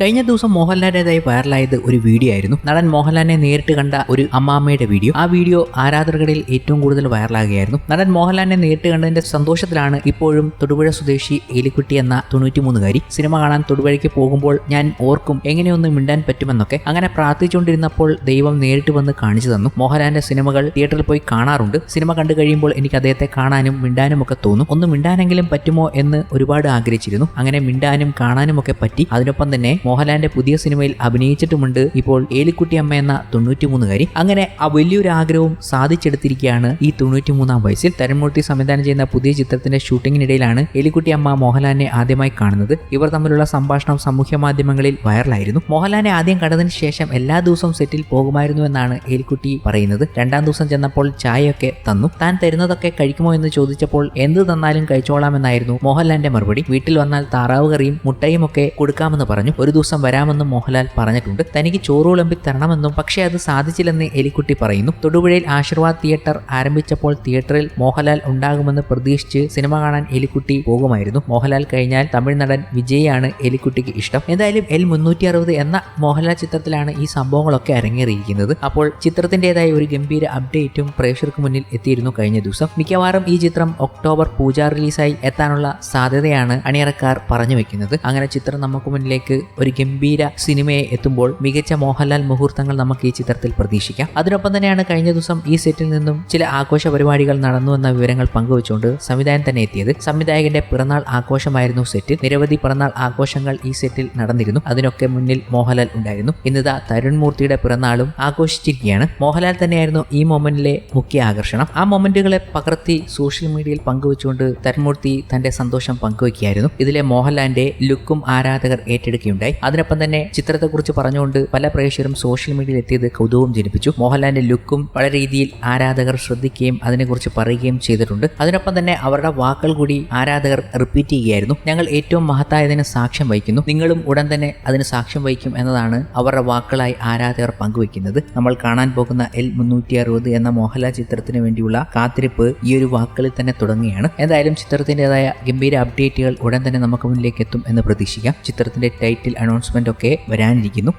കഴിഞ്ഞ ദിവസം മോഹൻലാലിന്റെതായി വൈറലായത് ഒരു വീഡിയോ ആയിരുന്നു. നടൻ മോഹൻലാലിനെ നേരിട്ട് കണ്ട ഒരു അമ്മാമ്മയുടെ വീഡിയോ. ആ വീഡിയോ ആരാധകർക്കിടയിൽ ഏറ്റവും കൂടുതൽ വൈറലാകുകയായിരുന്നു. നടൻ മോഹൻലാലിനെ നേരിട്ട് കണ്ടതിന്റെ സന്തോഷത്തിലാണ് ഇപ്പോഴും തൊടുപുഴ സ്വദേശി എലിക്കുട്ടി എന്ന തൊണ്ണൂറ്റിമൂന്നുകാരി സിനിമ കാണാൻ തൊടുപുഴയ്ക്ക് പോകുമ്പോൾ ഞാൻ ഓർക്കും എങ്ങനെയൊന്ന് മിണ്ടാൻ പറ്റുമെന്നൊക്കെ അങ്ങനെ പ്രാർത്ഥിച്ചുകൊണ്ടിരുന്നപ്പോൾ ദൈവം നേരിട്ട് വന്ന് കാണിച്ചു തന്നു. മോഹൻലാലിന്റെ സിനിമകൾ തിയേറ്ററിൽ പോയി കാണാറുണ്ട്. സിനിമ കണ്ടു കഴിയുമ്പോൾ എനിക്ക് അദ്ദേഹത്തെ കാണാനും മിണ്ടാനും ഒക്കെ തോന്നും. ഒന്ന് മിണ്ടാനെങ്കിലും പറ്റുമോ എന്ന് ഒരുപാട് ആഗ്രഹിച്ചിരുന്നു. അങ്ങനെ മിണ്ടാനും കാണാനും ഒക്കെ പറ്റി. അതിനൊപ്പം തന്നെ മോഹൻലാലിന്റെ പുതിയ സിനിമയിൽ അഭിനയിച്ചിട്ടുമുണ്ട് ഇപ്പോൾ ഏലിക്കുട്ടി അമ്മ എന്ന തൊണ്ണൂറ്റിമൂന്നുകാരി. അങ്ങനെ ആ വലിയൊരു ആഗ്രഹവും സാധിച്ചെടുത്തിരിക്കുകയാണ് ഈ തൊണ്ണൂറ്റിമൂന്നാം വയസ്സിൽ. തരൻമൂർത്തി സംവിധാനം ചെയ്യുന്ന പുതിയ ചിത്രത്തിന്റെ ഷൂട്ടിങ്ങിനിടയിലാണ് എലിക്കുട്ടി അമ്മ മോഹൻലാലിനെ ആദ്യമായി കാണുന്നത്. ഇവർ തമ്മിലുള്ള സംഭാഷണം സാമൂഹ്യ മാധ്യമങ്ങളിൽ വൈറലായിരുന്നു. മോഹൻലാലിനെ ആദ്യം കണ്ടതിന് ശേഷം എല്ലാ ദിവസവും സെറ്റിൽ പോകുമായിരുന്നു എന്നാണ് എലിക്കുട്ടി പറയുന്നത്. രണ്ടാം ദിവസം ചെന്നപ്പോൾ ചായയൊക്കെ തന്നു. താൻ തരുന്നതൊക്കെ കഴിക്കുമോ എന്ന് ചോദിച്ചപ്പോൾ എന്ത് തന്നാലും കഴിച്ചോളാമെന്നായിരുന്നു മോഹൻലാലിന്റെ മറുപടി. വീട്ടിൽ വന്നാൽ താറാവ് കറിയും മുട്ടയും ഒക്കെ കൊടുക്കാമെന്ന് പറഞ്ഞു. ഒരു ദിവസം വരാമെന്നും മോഹൻലാൽ പറഞ്ഞിട്ടുണ്ട്. തനിക്ക് ചോറ് വിളമ്പി തരണമെന്നും പക്ഷേ അത് സാധിച്ചില്ലെന്ന് എലിക്കുട്ടി പറയുന്നു. തൊടുപുഴയിൽ ആശീർവാദ് തിയേറ്റർ ആരംഭിച്ചപ്പോൾ തിയേറ്ററിൽ മോഹൻലാൽ ഉണ്ടാകുമെന്ന് പ്രതീക്ഷിച്ച് സിനിമ കാണാൻ എലിക്കുട്ടി പോകുമായിരുന്നു. മോഹൻലാൽ കഴിഞ്ഞാൽ തമിഴ് നടൻ വിജയാണ് എലിക്കുട്ടിക്ക് ഇഷ്ടം. എന്തായാലും എൽ മുന്നൂറ്റി അറുപത് എന്ന മോഹൻലാൽ ചിത്രത്തിലാണ് ഈ സംഭവങ്ങളൊക്കെ അരങ്ങേറിയിരിക്കുന്നത്. അപ്പോൾ ചിത്രത്തിന്റെതായ ഒരു ഗംഭീര അപ്ഡേറ്റും പ്രേക്ഷകർക്ക് മുന്നിൽ എത്തിയിരുന്നു കഴിഞ്ഞ ദിവസം. മിക്കവാറും ഈ ചിത്രം ഒക്ടോബർ പൂജ റിലീസായി എത്താനുള്ള സാധ്യതയാണ് അണിയറക്കാർ പറഞ്ഞു വെക്കുന്നത്. അങ്ങനെ ചിത്രം നമുക്ക് മുന്നിലേക്ക് ഒരു ഗംഭീര സിനിമയെ എത്തുമ്പോൾ മികച്ച മോഹൻലാൽ മുഹൂർത്തങ്ങൾ നമുക്ക് ഈ ചിത്രത്തിൽ പ്രതീക്ഷിക്കാം. അതിനൊപ്പം തന്നെയാണ് കഴിഞ്ഞ ദിവസം ഈ സെറ്റിൽ നിന്നും ചില ആഘോഷ പരിപാടികൾ നടന്നു എന്ന വിവരങ്ങൾ പങ്കുവച്ചുകൊണ്ട് സംവിധായകൻ തന്നെ എത്തിയത്. സംവിധായകന്റെ പിറന്നാൾ ആഘോഷമായിരുന്നു സെറ്റിൽ. നിരവധി പിറന്നാൾ ആഘോഷങ്ങൾ ഈ സെറ്റിൽ നടന്നിരുന്നു. അതിനൊക്കെ മുന്നിൽ മോഹൻലാൽ ഉണ്ടായിരുന്നു. ഇന്നിതാ തരുൺ മൂർത്തിയുടെ പിറന്നാളും ആഘോഷിച്ചിരിക്കുകയാണ്. മോഹൻലാൽ തന്നെയായിരുന്നു ഈ മൊമെന്റിലെ മുഖ്യ ആകർഷണം. ആ മൊമെന്റുകളെ പകർത്തി സോഷ്യൽ മീഡിയയിൽ പങ്കുവച്ചുകൊണ്ട് തരുൺമൂർത്തി തന്റെ സന്തോഷം പങ്കുവയ്ക്കുകയായിരുന്നു ഇതിലെ മോഹൻലാലിന്റെ ലുക്കും ആരാധകർ ഏറ്റെടുക്കുകയുണ്ടായി. അതിനൊപ്പം തന്നെ ചിത്രത്തെ ചിത്രത്തെക്കുറിച്ച് പറഞ്ഞുകൊണ്ട് പല പ്രേക്ഷകരും സോഷ്യൽ മീഡിയയിൽ എത്തിയത് കൗതുകം ജനിപ്പിച്ചു. മോഹൻലാലിന്റെ ലുക്കും പല രീതിയിൽ ആരാധകർ ശ്രദ്ധിക്കുകയും അതിനെക്കുറിച്ച് പറയുകയും ചെയ്തിട്ടുണ്ട്. അതിനൊപ്പം തന്നെ അവരുടെ വാക്കുകൾ കൂടി ആരാധകർ റിപ്പീറ്റ് ചെയ്യുകയായിരുന്നു. ഞങ്ങൾ ഏറ്റവും മഹത്തായതിന് സാക്ഷ്യം വഹിക്കുന്നു. നിങ്ങളും ഉടൻ തന്നെ അതിന് സാക്ഷ്യം വഹിക്കും എന്നതാണ് അവരുടെ വാക്കുകളായി ആരാധകർ പങ്കുവയ്ക്കുന്നത്. നമ്മൾ കാണാൻ പോകുന്ന എൽ മുന്നൂറ്റി അറുപത് എന്ന മോഹൻലാൽ ചിത്രത്തിന് വേണ്ടിയുള്ള കാത്തിരിപ്പ് ഈ ഒരു വാക്കുകളിൽ തന്നെ തുടങ്ങുകയാണ്. എന്തായാലും ചിത്രത്തിന്റെതായ ഗംഭീര അപ്ഡേറ്റുകൾ ഉടൻ തന്നെ നമുക്ക് മുന്നിലേക്ക് എത്തും എന്ന് പ്രതീക്ഷിക്കാം. ചിത്രത്തിന്റെ ടൈറ്റിൽ അനൗൺസ്മെന്റ് ഒക്കെ വരാനിരിക്കുന്നു.